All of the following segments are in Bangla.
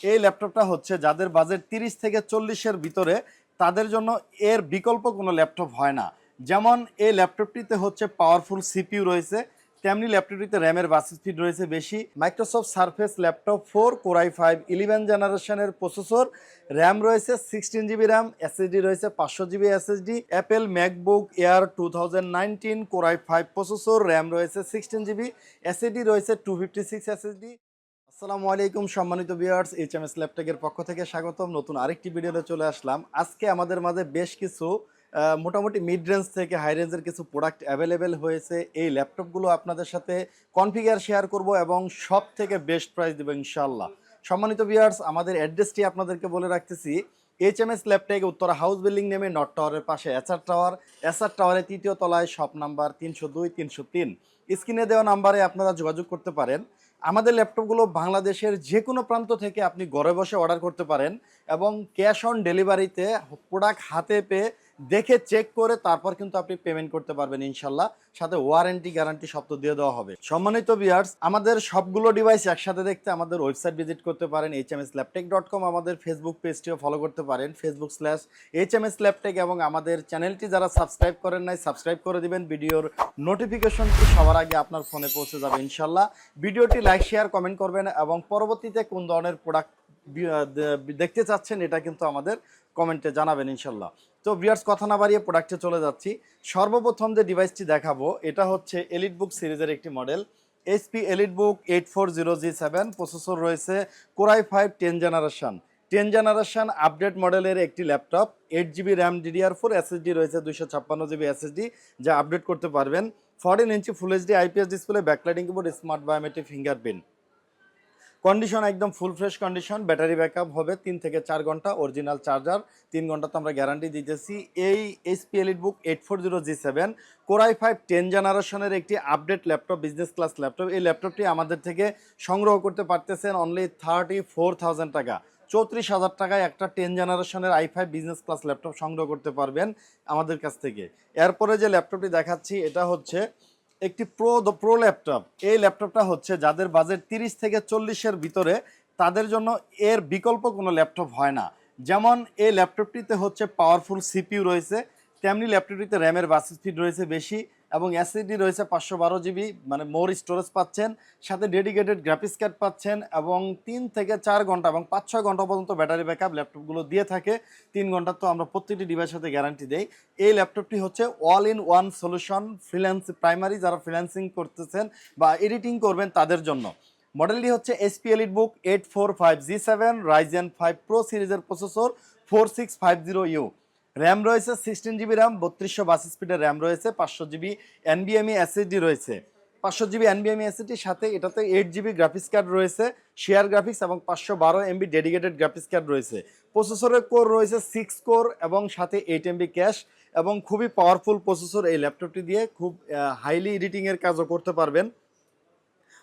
এই ল্যাপটপটা হচ্ছে যাদের বাজেট তিরিশ থেকে চল্লিশের ভিতরে, তাদের জন্য এর বিকল্প কোনো ল্যাপটপ হয় না। যেমন এই ল্যাপটপটিতে হচ্ছে পাওয়ারফুল সিপিইউ রয়েছে, তেমনি ল্যাপটপটিতে র্যামের বাস স্পিড রয়েছে বেশি Microsoft Surface laptop four core i five eleven জেনারেশনের প্রসেসর র্যাম রয়েছে সিক্সটিন জিবি র্যাম এসএসডি রয়েছে পাঁচশো GB SSD Apple MacBook Air two thousand nineteen core i five processor RAM রয়েছে সিক্সটিন জিবি এসএসডি রয়েছে টু ফিফটি সিক্স এসএসডি আসসালামু আলাইকুম, সম্মানিত ভিউয়ার্স এইচ এম এস ল্যাপটপের পক্ষ থেকে স্বাগতম। নতুন আরেকটি ভিডিওতে চলে আসলাম। আজকে আমাদের মাঝে বেশ কিছু মোটামুটি মিড রেঞ্জ থেকে হাই রেঞ্জের কিছু প্রোডাক্ট অ্যাভেলেবেল হয়েছে। এই ল্যাপটপগুলো আপনাদের সাথে কনফিগার শেয়ার করব এবং সব থেকে বেস্ট প্রাইস দেবো ইনশাল্লাহ সম্মানিত ভিউয়ার্স আমাদের অ্যাড্রেসটি আপনাদেরকে বলে রাখতেছি। H M S Laptech Uttara house building নেমে নট টাওয়ারের পাশে এসআর টাওয়ার এসআর টাওয়ারের তৃতীয় তলায় শপ নাম্বার তিনশো দুই, তিনশো তিন। স্ক্রিনে দেওয়া নাম্বারে আপনারা যোগাযোগ করতে পারেন। আমাদের ল্যাপটপগুলো বাংলাদেশের যে কোনো প্রান্ত থেকে আপনি ঘরে বসে অর্ডার করতে পারেন এবং ক্যাশ অন ডেলিভারিতে প্রোডাক্ট হাতে পেয়ে দেখে চেক করে তারপর কিন্তু আপনি পেমেন্ট করতে পারবেন ইনশাল্লাহ। সাথে ওয়ারেন্টি গ্যারান্টি সব তো দিয়ে দেওয়া হবে। সম্মানিত বিয়ার্স আমাদের সবগুলো ডিভাইস একসাথে দেখতে আমাদের ওয়েবসাইট ভিজিট করতে পারেন H M S Laptech dot com আমাদের ফেসবুক পেজটিও ফলো করতে পারেন Facebook slash H M S Laptech এবং আমাদের চ্যানেলটি যারা সাবস্ক্রাইব করেন নাই সাবস্ক্রাইব করে দিবেন। ভিডিওর নোটিফিকেশনটি সবার আগে আপনার ফোনে পৌঁছে যাবে ইনশাল্লাহ। ভিডিওটি লাইক শেয়ার কমেন্ট করবেন এবং পরবর্তীতে কোন ধরনের প্রোডাক্ট দেখতে চাচ্ছেন, এটা কিন্তু আমাদের কমেন্টে জানাবেন ইনশাল্লাহ। তো ভিউয়ার্স, কথা না বাড়িয়ে প্রোডাক্টে চলে যাচ্ছি। সর্বপ্রথম যে ডিভাইসটি দেখাবো, এটা হচ্ছে এলিট বুক সিরিজের একটি model HP EliteBook eight four zero G seven processor রয়েছে core i five ten generation ten generation update মডেলের একটি laptop eight GB RAM DDR four SSD রয়েছে দুইশো ছাপ্পান্ন জিবি এসএসডি যা আপডেট করতে পারবেন। Fourteen inch full HD IPS display backlighting keyboard smart biometric fingerprint condition একদম full fresh condition battery backup হবে তিন থেকে চার ঘণ্টা অরিজিনাল চার্জার তিন ঘণ্টা তো আমরা গ্যারান্টি দিতেছি। এই HP EliteBook eight four zero G seven core i five ten জেনারেশনের একটি update laptop business class laptop এই ল্যাপটপটি আমাদের থেকে সংগ্রহ করতে পারতেছেন অনলি থার্টি ফোর থাউজেন্ড টাকা। চৌত্রিশ হাজার টাকায় একটা টেন জেনারেশনের i five business class laptop সংগ্রহ করতে পারবেন আমাদের কাছ থেকে। এরপরে যে ল্যাপটপটি দেখাচ্ছি, এটা হচ্ছে একটি প্রো প্রো ল্যাপটপ এই ল্যাপটপটা হচ্ছে যাদের বাজেট তিরিশ থেকে চল্লিশের ভিতরে, তাদের জন্য এর বিকল্প কোনো ল্যাপটপ হয় না। যেমন এই ল্যাপটপটিতে হচ্ছে পাওয়ারফুল সিপিউ রয়েছে, তেমনি ল্যাপটপটিতে র্যামের বাস স্পিড রয়েছে বেশি এবং এসএসডি রয়েছে পাঁচশো বারো জিবি মানে মোর স্টোরেজ পাচ্ছেন, সাথে ডেডিকেটেড গ্রাফিক্স কার্ড পাচ্ছেন, এবং তিন থেকে চার ঘণ্টা এবং পাঁচ ছয় ঘণ্টা পর্যন্ত ব্যাটারি ব্যাকআপ ল্যাপটপগুলো দিয়ে থাকে। তিন ঘণ্টা তো আমরা প্রত্যেকটি ডিভাইসের সাথে গ্যারান্টি দেই। এই ল্যাপটপটি হচ্ছে all in one solution freelance primary যারা ফ্রিল্যান্সিং করতেছেন বা এডিটিং করবেন তাদের জন্য। মডেলটি হচ্ছে HP EliteBook eight four five G seven Ryzen five pro সিরিজের processor four six five zero U RAM রয়েছে সিক্সটিন জিবি র্যাম বত্রিশশো বাস স্পিডের র্যাম রয়েছে, পাঁচশো জিবি এনবিএমই এসএসডি রয়েছে। পাঁচশো জিবি এনবিএমই এসএসডির সাথে এটাতে এইট জিবি গ্রাফিক্স কার্ড রয়েছে শেয়ার গ্রাফিক্স এবং পাঁচশো বারো এমবি ডেডিকেটেড গ্রাফিক্স কার্ড রয়েছে। প্রসেসরের কোর রয়েছে সিক্স কোর এবং সাথে এইট এমবি ক্যাশ এবং খুবই পাওয়ারফুল প্রসেসর এই ল্যাপটপটি দিয়ে খুব হাইলি এডিটিংয়ের কাজও করতে পারবেন।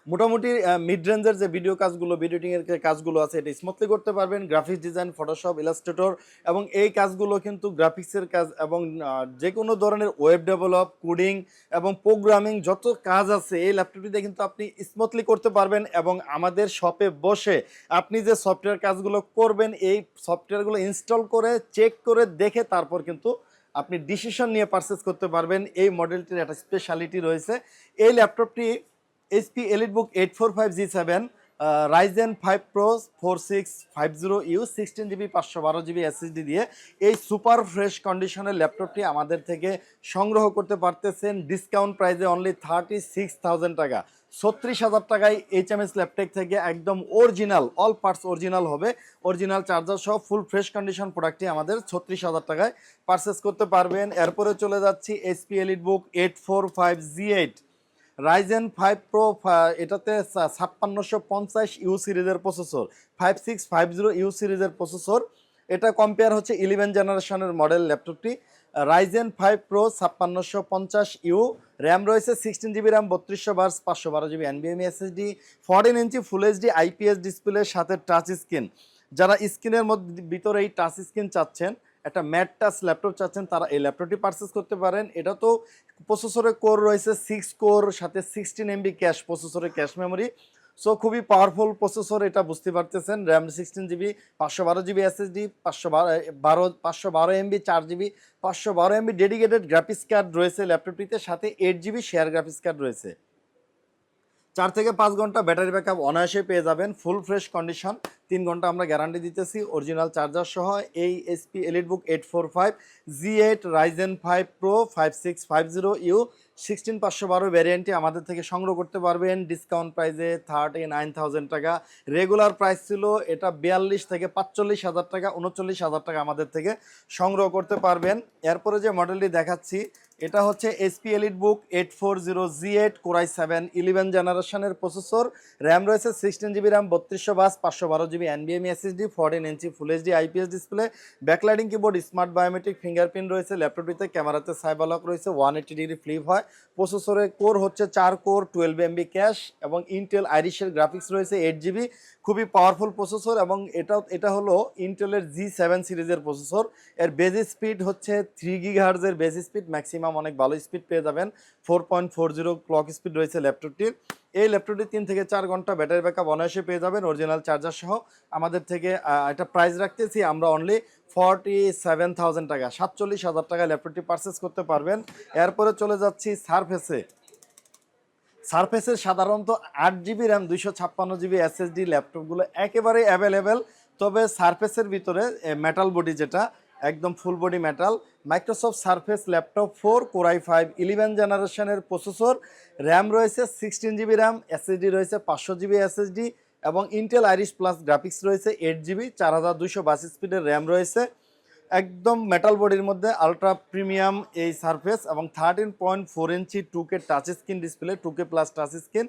মোটামুটি মিড রেঞ্জের যে ভিডিও কাজগুলো ভিডিও এর কাজগুলো আছে, এটা স্মুথলি করতে পারবেন। গ্রাফিক্স ডিজাইন ফটোশপ ইলাস্ট্রেটর এবং এই কাজগুলো কিন্তু গ্রাফিক্সের কাজ এবং যে কোনো ধরনের ওয়েব ডেভেলপ কোডিং এবং প্রোগ্রামিং যত কাজ আছে, এই ল্যাপটপটিতে কিন্তু আপনি স্মুথলি করতে পারবেন এবং আমাদের শপে বসে আপনি যে সফটওয়্যার কাজগুলো করবেন, এই সফটওয়্যারগুলো ইনস্টল করে চেক করে দেখে তারপর কিন্তু আপনি ডিসিশন নিয়ে পারচেস করতে পারবেন। এই মডেলটির একটা স্পেশালিটি রয়েছে। এই ল্যাপটপটি HP EliteBook eight four five G seven Ryzen five pro four six five zero U sixteen GB পাঁচশো বারো জিবি এসএসডি দিয়ে এই সুপার ফ্রেশ কন্ডিশনের ল্যাপটপটি আমাদের থেকে সংগ্রহ করতে পারতেছেন। ডিসকাউন্ট প্রাইসে অনলি থার্টি সিক্স থাউজেন্ড টাকা। ছত্রিশ হাজার টাকায় এইচ এম এস ল্যাপটেক থেকে একদম অরিজিনাল অল পার্টস অরিজিনাল হবে। অরিজিনাল চার্জার সহ ফুল ফ্রেশ কন্ডিশন প্রোডাক্টটি আমাদের ছত্রিশ হাজার টাকায় পারচেস করতে পারবেন। এরপরে চলে যাচ্ছি HP EliteBook eight four five G eight Ryzen five pro এটাতে ছাপ্পান্নশো পঞ্চাশ ইউ সিরিজের processor five six five zero U সিরিজের প্রসেসর এটা কম্পেয়ার হচ্ছে ইলেভেন জেনারেশনের মডেল ল্যাপটপটি রাইজেন ফাইভ প্রো ছাপ্পান্নশো পঞ্চাশ ইউ র্যাম রয়েছে সিক্সটিন জিবি র্যাম বত্রিশশো বার্স পাঁচশো বারো GB এনবিএমই SSD fourteen inch full HD IPS ডিসপ্লের সাথে টাচ স্ক্রিন যারা স্ক্রিনের মধ্যে, ভিতরে এই টাচ স্ক্রিন চাচ্ছেন একটা ম্যাট ল্যাপটপ চাচ্ছেন, তারা এই ল্যাপটপটি পারচেস করতে পারেন। এটা তো প্রসেসরের কোর রয়েছে সিক্স কোর সাথে সিক্সটিন এমবি ক্যাশ প্রসেসরের ক্যাশ মেমোরি সো খুবই পাওয়ারফুল প্রসেসর এটা বুঝতে পারতেছেন। র্যাম সিক্সটিন জিবি পাঁচশো বারো জিবি এসএসডি পাঁচশো বারো পাঁচশো বারো এমবি চার জিবি পাঁচশো বারো এমবি ডেডিকেটেড গ্রাফিক্স কার্ড রয়েছে ল্যাপটপটিতে। সাথে eight GB share graphics card রয়েছে। চার থেকে পাঁচ ঘণ্টা ব্যাটারি ব্যাকআপ অনায়াসে পেয়ে যাবেন, ফুল ফ্রেশ কন্ডিশন। তিন ঘণ্টা আমরা গ্যারান্টি দিতেছি, অরিজিনাল চার্জার সহ, এই HP EliteBook eight four five G eight Ryzen five pro five six five zero U sixteen পাঁচশো বারো ভ্যারিয়েন্টটি আমাদের থেকে সংগ্রহ করতে পারবেন। ডিসকাউন্ট প্রাইসে থার্টি নাইন থাউজেন্ড টাকা। রেগুলার প্রাইস ছিল, এটা বিয়াল্লিশ থেকে পাঁচচল্লিশ হাজার টাকা উনচল্লিশ হাজার টাকা আমাদের থেকে সংগ্রহ করতে পারবেন। এরপরে যে মডেলটি দেখাচ্ছি এটা হচ্ছে HP EliteBook eight four zero G eight core i seven eleven জেনারেশনের প্রসেসর র্যাম রয়েছে সিক্সটিন জিবি র্যাম বত্রিশশো বাস, পাঁচশো বারো GB এনবিএম SSD fourteen inch full HD IPS display backlighting keyboard smart biometric fingerprint রয়েছে ল্যাপটপটিতে ক্যামেরাতে সাইবালক রয়েছে ওয়ান এইটি ডিগ্রি ফ্লিপ হয়। প্রসেসরের কোর হচ্ছে চার কোর টুয়েলভ এমবি ক্যাশ এবং ইন্টেল আইরিশের গ্রাফিক্স রয়েছে এইট জিবি খুবই পাওয়ারফুল প্রসেসর এবং এটাও, এটা হলো ইন্টেলের জি সেভেন সিরিজের প্রসেসর এর বেজি স্পিড হচ্ছে থ্রি গিগ হার্জের বেজি স্পিড ম্যাক্সিমাম অনেক ভালো স্পিড পেয়ে যাবেন। Four point four zero clock speed রয়েছে ল্যাপটপটির এই ল্যাপটপটি তিন থেকে চার ঘণ্টা ব্যাটারি ব্যাকআপ অনায়াসে পেয়ে যাবেন অরিজিনাল চার্জার সহ। আমাদের থেকে একটা প্রাইস রাখতেছি আমরা অনলি ফর্টি সেভেন থাউজেন্ড টাকা, সাতচল্লিশ হাজার টাকা ল্যাপটপটি পারচেস করতে পারবেন। এরপরে চলে যাচ্ছি সারফেসে সারফেসের সাধারণত আট জিবি র্যাম দুইশো ছাপ্পান্ন জিবি এসএসডি ল্যাপটপগুলো একেবারেই অ্যাভেলেবেল তবে সারফেসের ভিতরে মেটাল বডি যেটা একদম full body metal Microsoft Surface laptop four core i five eleven জেনারেশনের প্রসেসর র্যাম রয়েছে সিক্সটিন জিবি র্যাম এসএসডি রয়েছে পাঁচশো জিবি এসএসডি এবং ইন্টেল আইরিশ প্লাস গ্রাফিক্স রয়েছে এইট জিবি চার হাজার দুইশো বাসি স্পিডের র্যাম রয়েছে। একদম মেটাল বডির মধ্যে আলট্রা প্রিমিয়াম এই সারফেস এবং thirteen point four inch two K touch screen display two K plus touch screen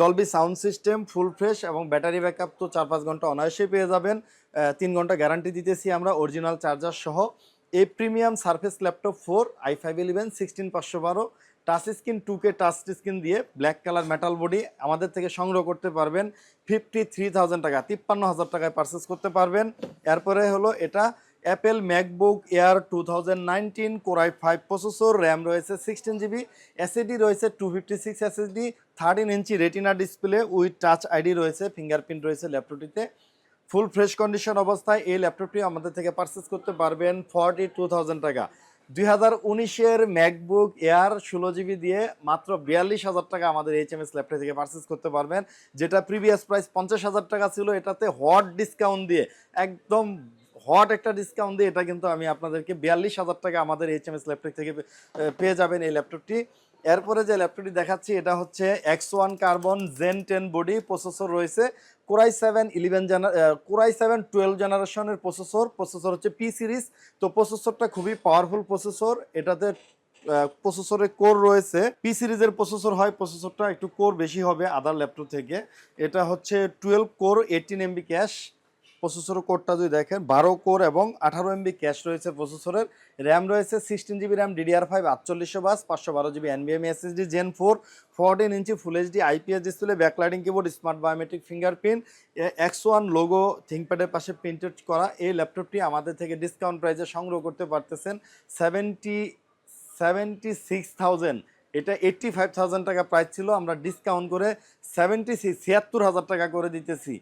Dolby sound system full fresh এবং ব্যাটারি ব্যাকআপ তো চার পাঁচ ঘণ্টা অনায়াসে পেয়ে যাবেন। তিন ঘণ্টা গ্যারান্টি দিতেছি আমরা অরিজিনাল চার্জার সহ। এই premium Surface laptop four i five eleven sixteen পাঁচশো বারো touch screen two K touch screen দিয়ে ব্ল্যাক কালার মেটাল বডি আমাদের থেকে সংগ্রহ করতে পারবেন। ফিফটি থ্রি থাউজেন্ড টাকা, তিপ্পান্ন হাজার টাকায় পারচেস করতে পারবেন। এরপরে হলো এটা Apple MacBook Air two thousand core i five processor RAM রয়েছে সিক্সটিন জিবি এসএডি রয়েছে two fifty six SSD thirteen inch Retina display with Touch ID রয়েছে ফিঙ্গারপ্রিন্ট রয়েছে ল্যাপটপটিতে ফুল ফ্রেশ কন্ডিশন অবস্থায় এই ল্যাপটপটি আমাদের থেকে পারচেস করতে পারবেন ফর্টি টু থাউজেন্ড টাকা। দুই হাজার উনিশের ম্যাকবুক এয়ার ষোলো জিবি দিয়ে মাত্র বিয়াল্লিশ হাজার টাকা আমাদের এইচ এম এস ল্যাপটপ থেকে পারচেস করতে পারবেন, যেটা প্রিভিয়াস প্রাইস পঞ্চাশ হাজার টাকা ছিল, এটাতে হট ডিসকাউন্ট দিয়ে একদম হট একটা ডিসকাউন্ট দিয়ে এটা কিন্তু আমি আপনাদেরকে বিয়াল্লিশ হাজার টাকা আমাদের এইচ এম এস ল্যাপটপ থেকে পেয়ে যাবেন এই ল্যাপটপটি এরপরে যে ল্যাপটপটি দেখাচ্ছি, এটা হচ্ছে X one Carbon Gen ten body processor রয়েছে। কোরাই সেভেন ইলেভেন জেনার কোরাই সেভেন টুয়েলভ জেনারেশনের প্রসেসর প্রসেসর হচ্ছে পি সিরিজ তো প্রসেসরটা খুবই পাওয়ারফুল প্রসেসর এটাতে প্রসেসরের কোর রয়েছে। পি সিরিজের প্রসেসর হয় প্রসেসরটা একটু কোর বেশি হবে আদার ল্যাপটপ থেকে। এটা হচ্ছে twelve core eighteen MB cache processor কোডটা যদি দেখেন, বারো কোর এবং আঠারো এমবি ক্যাশ রয়েছে প্রসেসরের। র্যাম রয়েছে sixteen GB RAM DDR five আটচল্লিশশো বাস, পাঁচশো বারো GB এনবিএম SSD Gen four fourteen inch full HD IPS display backlighting keyboard smart biometric fingerprint X one logo থিঙ্কপ্যাডের পাশে প্রিন্টেড করা। এই ল্যাপটপটি আমাদের থেকে ডিসকাউন্ট প্রাইসে সংগ্রহ করতে পারতেছেন সেভেন্টি সেভেন্টি সিক্স থাউজেন্ড এটা এইট্টি ফাইভ থাউজেন্ড টাকা প্রাইস ছিল, আমরা ডিসকাউন্ট করে সেভেন্টি সিক্স ছিয়াত্তর হাজার টাকা করে দিতেছি।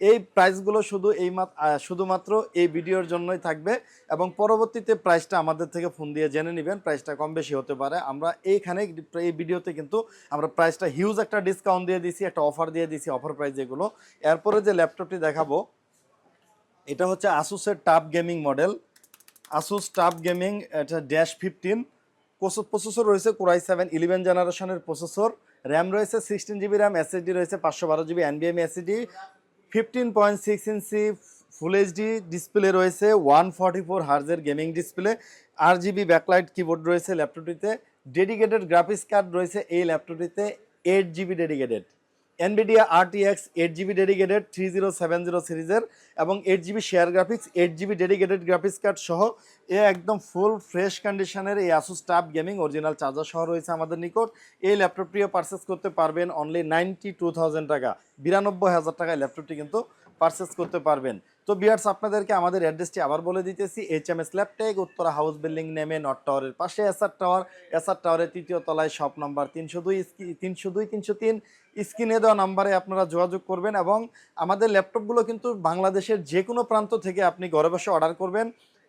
এই প্রাইসগুলো শুধু এই মাত- শুধুমাত্র এই ভিডিওর জন্যই থাকবে এবং পরবর্তীতে প্রাইসটা আমাদের থেকে ফোন দিয়ে জেনে নেবেন। প্রাইসটা কম বেশি হতে পারে। আমরা এইখানে এই ভিডিওতে কিন্তু আমরা প্রাইসটা হিউজ একটা ডিসকাউন্ট দিয়ে দিছি একটা অফার দিয়ে দিছি অফার প্রাইস যেগুলো এরপরে যে ল্যাপটপটি দেখাবো, এটা হচ্ছে আসুসের TUF gaming model Asus TUF gaming এটা ড্যাশ ফিফটিন প্রসেসর রয়েছে কোরাই সেভেন ইলেভেন জেনারেশনের প্রসেসর র্যাম রয়েছে সিক্সটিন জিবি র্যাম এসএসডি রয়েছে পাঁচশো বারো GB এনবিএম SSD fifteen point six inch full HD display রয়েছে one forty four হার্জের gaming display RGB backlight keyboard রয়েছে ল্যাপটপটিতে ডেডিকেটেড গ্রাফিক্স কার্ড রয়েছে এই ল্যাপটপটিতে eight GB dedicated NVIDIA RTX eight GB dedicated three zero seven zero সিরিজের এবং eight GB share graphics eight GB dedicated graphics card সহ এ একদম ফুল ফ্রেশ কন্ডিশনের এই Asus TUF gaming original charger সহ রয়েছে আমাদের নিকট। এই ল্যাপটপটিও পারচেস করতে পারবেন অনলি নাইনটি টু থাউজেন্ড টাকা। বিরানব্বই হাজার টাকায় ল্যাপটপটি কিন্তু পারচেস করতে পারবেন। তো বিয়ার্স আপনাদেরকে আমাদের অ্যাড্রেসটি আবার বলে দিতেছি। H M S Laptech Uttara house building নেমে নর্থ টাওয়ারের পাশে এসআর টাওয়ার এসআর টাওয়ারের তৃতীয় তলায় শপ নাম্বার তিনশো দুই তিনশো দুই, তিনশো তিন। স্ক্রিনে দেওয়া নাম্বারে আপনারা যোগাযোগ করবেন এবং আমাদের ল্যাপটপগুলো কিন্তু বাংলাদেশের যে কোনো প্রান্ত থেকে আপনি ঘরে বসে অর্ডার করবেন।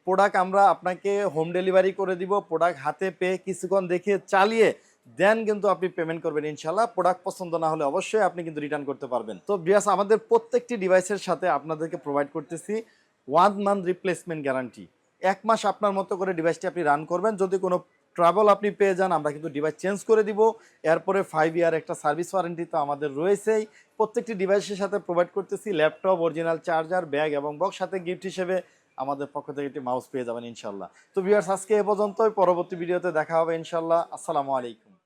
প্রোডাক্ট আমরা আপনাকে হোম ডেলিভারি করে দিব। প্রোডাক্ট হাতে পেয়ে কিছুক্ষণ দেখে চালিয়ে দেন কিন্তু আপনি পেমেন্ট করবেন ইনশাল্লাহ প্রোডাক্ট পছন্দ না হলে অবশ্যই আপনি কিন্তু রিটার্ন করতে পারবেন। তো বিয়াস আমাদের প্রত্যেকটি ডিভাইসের সাথে আপনাদেরকে প্রোভাইড করতেছি ওয়ান মান্থ রিপ্লেসমেন্ট গ্যারান্টি এক মাস আপনার মতো করে ডিভাইসটি আপনি রান করবেন। যদি কোনো ট্রাভেল আপনি পেয়ে যান, আমরা কিন্তু ডিভাইস চেঞ্জ করে দিব। এরপরে ফাইভ ইয়ার একটা সার্ভিস ওয়ারেন্টি তো আমাদের রয়েছেই। প্রত্যেকটি ডিভাইসের সাথে প্রোভাইড করতেছি। ল্যাপটপ অরিজিনাল চার্জার ব্যাগ এবং বক্স সাথে গিফট হিসেবে আমাদের পক্ষ থেকে একটি মাউস পেয়ে যাবেন ইনশাল্লাহ তো ভিউয়ার্স আজকে এ পর্যন্তই। পরবর্তী ভিডিওতে দেখা হবে ইনশাল্লাহ আসসালামু আলাইকুম।